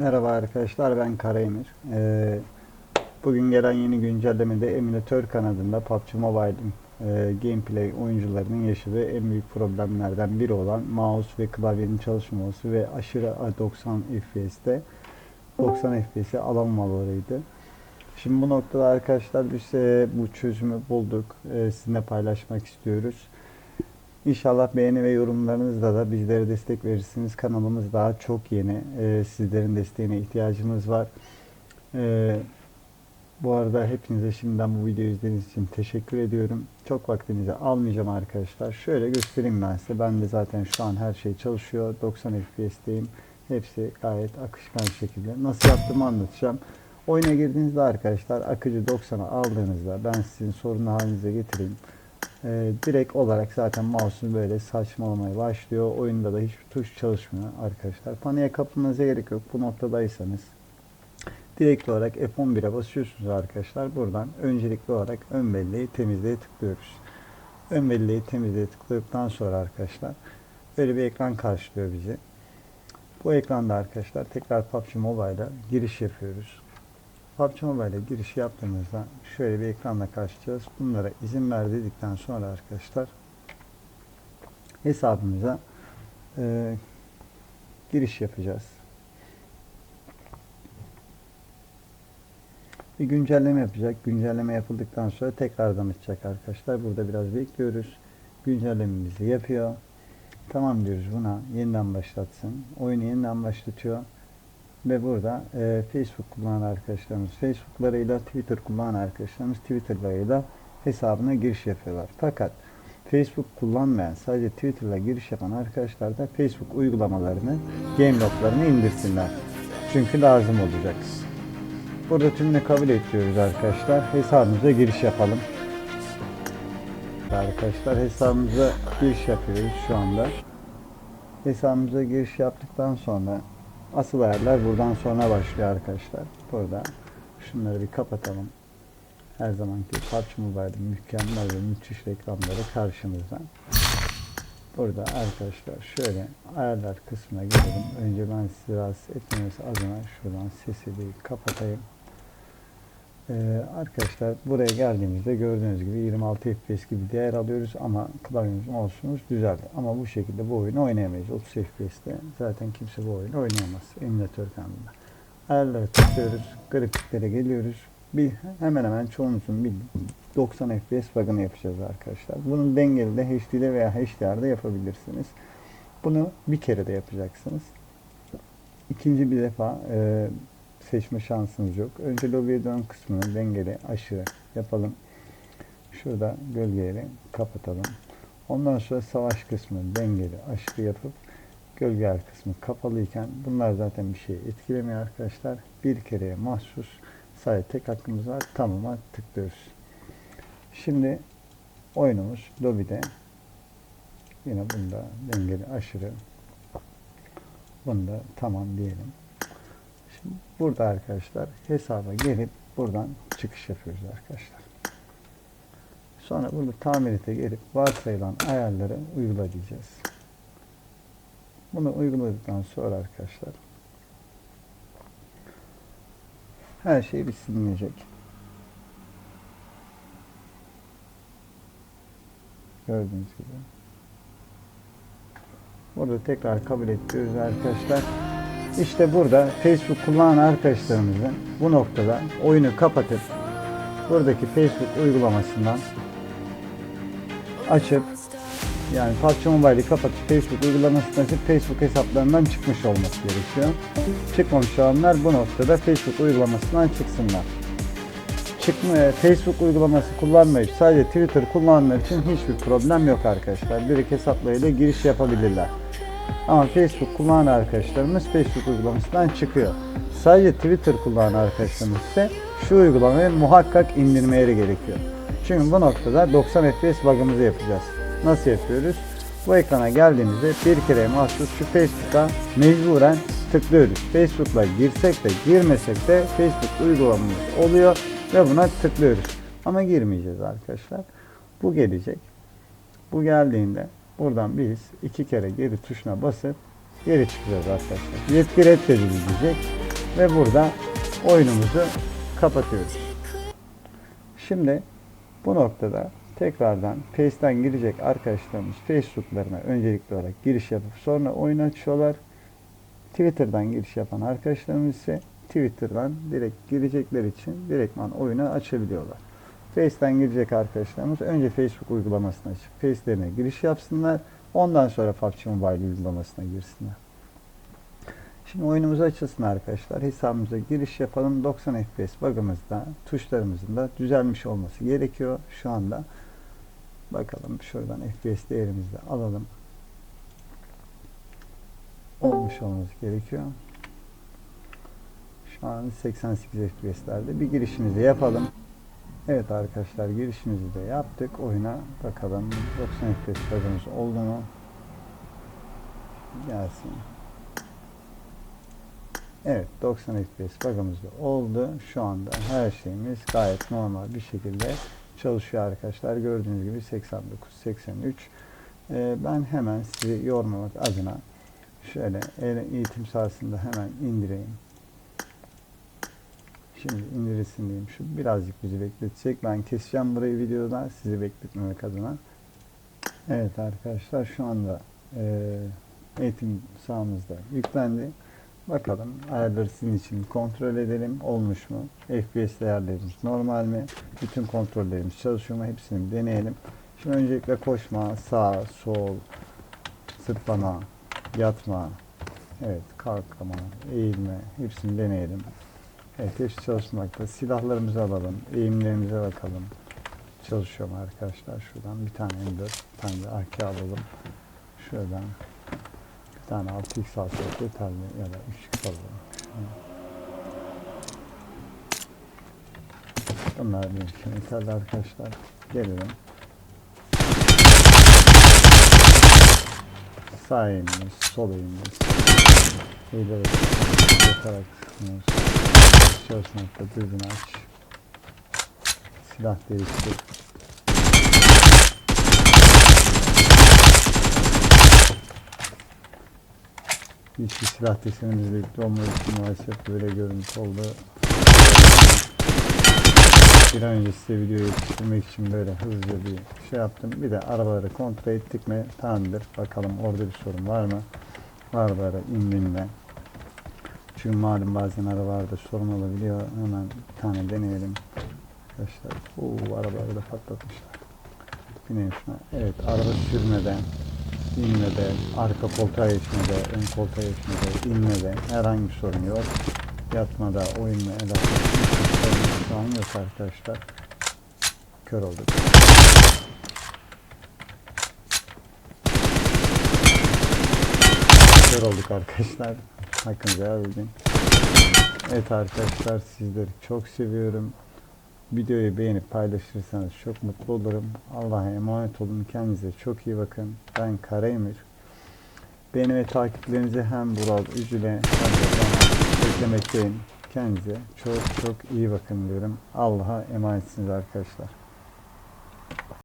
Merhaba arkadaşlar ben Karaemir. Ee, bugün gelen yeni güncellemede emülatör kanadında PUBG Mobile'ın e, gameplay oyuncularının yaşadığı en büyük problemlerden biri olan mouse ve klavyenin çalışmaması ve aşırı 90 FPS'te 90 FPS'i alamamalarıydı. Şimdi bu noktada arkadaşlar biz e, bu çözümü bulduk. E, sizinle paylaşmak istiyoruz. İnşallah beğeni ve yorumlarınızla da bizlere destek verirsiniz. Kanalımız daha çok yeni. Ee, sizlerin desteğine ihtiyacımız var. Ee, bu arada hepinize şimdiden bu videoyu izlediğiniz için teşekkür ediyorum. Çok vaktinizi almayacağım arkadaşlar. Şöyle göstereyim ben size. Ben de zaten şu an her şey çalışıyor. 90 FPS'teyim. Hepsi gayet akışkan şekilde. Nasıl yaptığımı anlatacağım. Oyuna girdiğinizde arkadaşlar akıcı 90'a aldığınızda ben sizin sorunlu halinize getireyim. Ee, direkt olarak zaten mouse'un böyle saçmalamaya başlıyor. Oyunda da hiçbir tuş çalışmıyor arkadaşlar. Paniğe kapılmanıza gerek yok. Bu noktadaysanız direkt olarak F11'e basıyorsunuz arkadaşlar. Buradan öncelikli olarak ön belleği temizliğe tıklıyoruz. Ön belleği temizliğe tıkladıktan sonra arkadaşlar böyle bir ekran karşılıyor bizi. Bu ekranda arkadaşlar tekrar PUBG Mobile'a giriş yapıyoruz. PUBG Mobile'e giriş yaptığımızda şöyle bir ekranla karşılayacağız. Bunlara izin ver dedikten sonra arkadaşlar hesabımıza e, giriş yapacağız. Bir güncelleme yapacak. Güncelleme yapıldıktan sonra tekrardan açacak arkadaşlar. Burada biraz bekliyoruz. Güncellememizi yapıyor. Tamam diyoruz buna yeniden başlatsın. Oyunu yeniden başlatıyor. Ve burada e, Facebook kullanan arkadaşlarımız Facebook'larıyla Twitter kullanan arkadaşlarımız Twitter'larıyla hesabına giriş yapıyorlar. Fakat Facebook kullanmayan sadece Twitter'la giriş yapan arkadaşlar da Facebook uygulamalarını, Gameloft'larını indirsinler. Çünkü lazım olacak. Burada tümünü kabul ediyoruz arkadaşlar. Hesabımıza giriş yapalım. Arkadaşlar hesabımıza giriş yapıyoruz şu anda. Hesabımıza giriş yaptıktan sonra Asıl ayarlar buradan sonra başlıyor arkadaşlar. Burada şunları bir kapatalım. Her zamanki PUBG Mobile'ın mükemmel ve müthiş reklamları karşımızda. Burada arkadaşlar şöyle ayarlar kısmına girelim. Önce ben sizi rahatsız etmemesi adına şuradan sesi bir kapatayım. Ee, arkadaşlar buraya geldiğimizde gördüğünüz gibi 26 FPS gibi değer alıyoruz ama klavyemiz olsunuz düzeldi. Ama bu şekilde bu oyunu oynayamayız. 30 FPS'te zaten kimse bu oyunu oynayamaz. Emülatör kanalında. Ayarlara tıklıyoruz. Grafiklere geliyoruz. Bir, hemen hemen çoğunuzun bir 90 FPS bug'ını yapacağız arkadaşlar. Bunun dengeli de HD'de veya HDR'da yapabilirsiniz. Bunu bir kere de yapacaksınız. İkinci bir defa e, seçme şansınız yok. Önce lobiye dön kısmını dengeli aşırı yapalım. Şurada gölgeleri kapatalım. Ondan sonra savaş kısmını dengeli aşırı yapıp gölgeler kısmı kapalıyken bunlar zaten bir şey etkilemiyor arkadaşlar. Bir kereye mahsus sadece tek hakkımız var. Tamam'a tıklıyoruz. Şimdi oyunumuz lobide. Yine bunda dengeli aşırı. Bunda tamam diyelim. Burada arkadaşlar hesaba gelip buradan çıkış yapıyoruz arkadaşlar. Sonra burada tamirete gelip varsayılan ayarları uygula diyeceğiz. Bunu uyguladıktan sonra arkadaşlar her şey bir silinecek. Gördüğünüz gibi. Burada tekrar kabul ediyoruz arkadaşlar. İşte burada Facebook kullanan arkadaşlarımızın bu noktada oyunu kapatıp buradaki Facebook uygulamasından açıp yani PUBG Mobile'i kapatıp Facebook uygulamasını açıp Facebook hesaplarından çıkmış olması gerekiyor. Çıkmamış olanlar bu noktada Facebook uygulamasından çıksınlar. Çıkma, Facebook uygulaması kullanmayıp sadece Twitter kullananlar için hiçbir problem yok arkadaşlar. Direkt hesaplarıyla giriş yapabilirler. Ama Facebook kullanan arkadaşlarımız Facebook uygulamasından çıkıyor. Sadece Twitter kullanan arkadaşlarımız ise şu uygulamayı muhakkak indirmeleri gerekiyor. Çünkü bu noktada 90 FPS bug'ımızı yapacağız. Nasıl yapıyoruz? Bu ekrana geldiğimizde bir kere mahsus şu Facebook'a mecburen tıklıyoruz. Facebook'la girsek de girmesek de Facebook uygulamamız oluyor ve buna tıklıyoruz. Ama girmeyeceğiz arkadaşlar. Bu gelecek. Bu geldiğinde buradan biz iki kere geri tuşuna basıp geri çıkacağız arkadaşlar. Yetki reddedilecek. Ve burada oyunumuzu kapatıyoruz. Şimdi bu noktada tekrardan Face'ten girecek arkadaşlarımız Facebook'larına öncelikli olarak giriş yapıp sonra oyun açıyorlar. Twitter'dan giriş yapan arkadaşlarımız ise Twitter'dan direkt girecekler için direktman oyunu açabiliyorlar. Face'ten girecek arkadaşlarımız önce Facebook uygulamasına açıp Face'lerine giriş yapsınlar. Ondan sonra PUBG Mobile uygulamasına girsinler. Şimdi oyunumuz açılsın arkadaşlar. Hesabımıza giriş yapalım. 90 FPS bug'ımızda, tuşlarımızın da düzelmiş olması gerekiyor şu anda. Bakalım şuradan FPS değerimizi de alalım. Olmuş olması gerekiyor. Şu an 88 FPS'lerde. Bir girişimizi yapalım. Evet arkadaşlar girişimizi de yaptık. Oyuna bakalım 90 FPS bug'ımız oldu mu? Gelsin. Evet 90 FPS bug'ımız oldu. Şu anda her şeyimiz gayet normal bir şekilde çalışıyor arkadaşlar. Gördüğünüz gibi 89 83. Ee, ben hemen sizi yormamak adına şöyle eğitim sahasında hemen indireyim. Şimdi indirilsin diyeyim. Şu birazcık bizi bekletecek. Ben keseceğim burayı videodan sizi bekletmemek adına. Evet arkadaşlar şu anda e, eğitim sahamızda yüklendi. Bakalım ayarları sizin için kontrol edelim. Olmuş mu? FPS değerlerimiz normal mi? Bütün kontrollerimiz çalışıyor mu? Hepsini deneyelim. Şimdi öncelikle koşma, sağ, sol, zıplama, yatma, evet kalkma, eğilme hepsini deneyelim. Evet hepsi çalışmakta. Silahlarımızı alalım. Eğimlerimize bakalım. Çalışıyor mu arkadaşlar? Şuradan bir tane M4, bir tane de AK alalım. Şuradan bir tane 6x alsak yeterli ya da 3x alalım. Bunlar için yeterli arkadaşlar. Gelelim. Sağ eğimimiz, sol eğimimiz. Eğilerek, yatarak sıkmıyoruz. Çalışmakta düzgün aç. Silah değiştir. Hiçbir silah desenimiz birlikte olmadığı için maalesef böyle görüntü oldu. Bir an önce size videoyu yetiştirmek için böyle hızlıca bir şey yaptım. Bir de arabaları kontrol ettik mi tamamdır. Bakalım orada bir sorun var mı? Arabalara indiğinde. Çünkü malum bazen arabalarda sorun olabiliyor. Hemen bir tane deneyelim. Arkadaşlar bu arabayı da patlatmışlar. Binelim şuna. Evet araba sürmeden, inmede, arka koltuğa geçmede, ön koltuğa geçmede, inmede herhangi bir sorun yok. Yatmada, oyunla, hiçbir sorun şu an yok arkadaşlar. Kör olduk. Kör olduk arkadaşlar. Hakkınızı helal edin. Evet arkadaşlar sizleri çok seviyorum. Videoyu beğenip paylaşırsanız çok mutlu olurum. Allah'a emanet olun. Kendinize çok iyi bakın. Ben Karaemir. Beni ve takiplerinizi hem Vural Üzül'e hem de beklemekteyim. Kendinize çok çok iyi bakın diyorum. Allah'a emanetsiniz arkadaşlar.